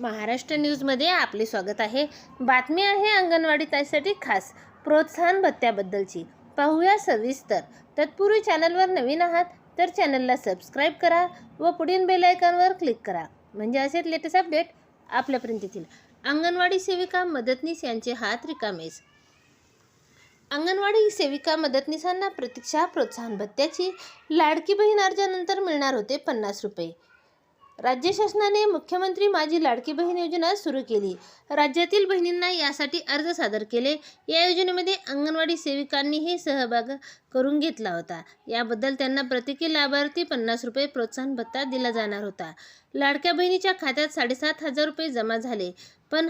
महाराष्ट्र न्यूजमध्ये आपले स्वागत आहे. बातमी आहे अंगणवाडी ताईसाठी खास. प्रोत्साहन भत्त्याबद्दलची. पाहूया सविस्तर. तत्पूर्वी चॅनलवर नवीन आहात तर चॅनलला सबस्क्राईब करा व पुढील बेल आयकॉनवर क्लिक करा. म्हणजे असेच लेटेस्ट अपडेट आपल्यापर्यंत येतील. अंगणवाडी सेविका मदतनीस यांचे हात रिकामेस अंगणवाडी सेविका मदतनीसांना प्रतीक्षा प्रोत्साहन भत्त्याची लाडकी बहीण अर्जानंतर मिळणार होते पन्नास रुपये. राज्य शासनाने मुख्यमंत्री माझी लाडकी बहीण योजना सुरू केली. राज्यातील बहिणींना यासाठी अर्ज सादर केले. या योजनेमध्ये अंगणवाडी सेविकांनीही सहभाग करून घेतला होता. याबद्दल त्यांना प्रत्येकी लाभार्थी पन्नास रुपये प्रोत्साहन भत्ता दिला जाणार होता. लाडक्या बहिणीच्या खात्यात साडेसात हजार रुपये जमा झाले. पण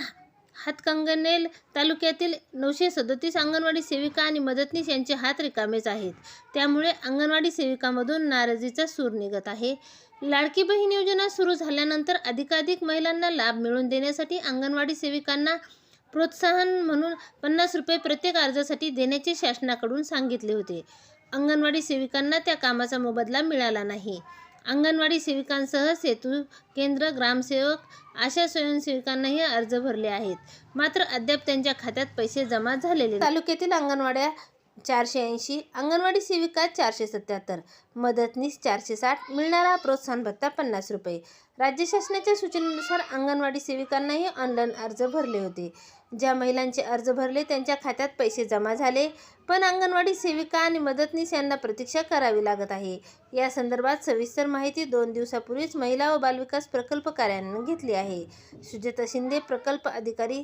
हातकंगनेल तालुक्यातील नऊशे सदतीस अंगणवाडी सेविका आणि मदतनीस यांचे हात रिकामेच आहेत. त्यामुळे अंगणवाडी सेविकामधून नाराजीचा सूर निघत आहे. लाडकी बहीण योजना सुरू झाल्यानंतर अधिकाधिक महिलांना लाभ मिळवून देण्यासाठी अंगणवाडी सेविकांना प्रोत्साहन म्हणून पन्नास रुपये प्रत्येक अर्जासाठी देण्याचे शासनाकडून सांगितले होते. अंगणवाडी सेविकांना त्या कामाचा मोबदला मिळाला नाही. अंगणवाडी सेविकांसह सेतू केंद्र ग्रामसेवक अशा स्वयंसेविकांनाही अर्ज भरले आहेत. मात्र अद्याप त्यांच्या खात्यात पैसे जमा झालेले तालुक्यातील अंगणवाड्या चारशे ऐंशी अंगणवाडी सेविका चारशे सत्याहत्तर मदतनीस चारशे साठ मिळणारा प्रोत्साहन भत्ता पन्नास रुपये. राज्य शासनाच्या सूचनेनुसार अंगणवाडी सेविकांनाही ऑनलाईन अर्ज भरले होते. ज्या महिलांचे अर्ज भरले त्यांच्या खात्यात पैसे जमा झाले. पण अंगणवाडी सेविका आणि मदतनीस यांना प्रतीक्षा करावी लागत आहे. या संदर्भात सविस्तर माहिती दोन दिवसापूर्वीच महिला व बालविकास प्रकल्प कार्यालयाने घेतली आहे. सुजेता शिंदे प्रकल्प अधिकारी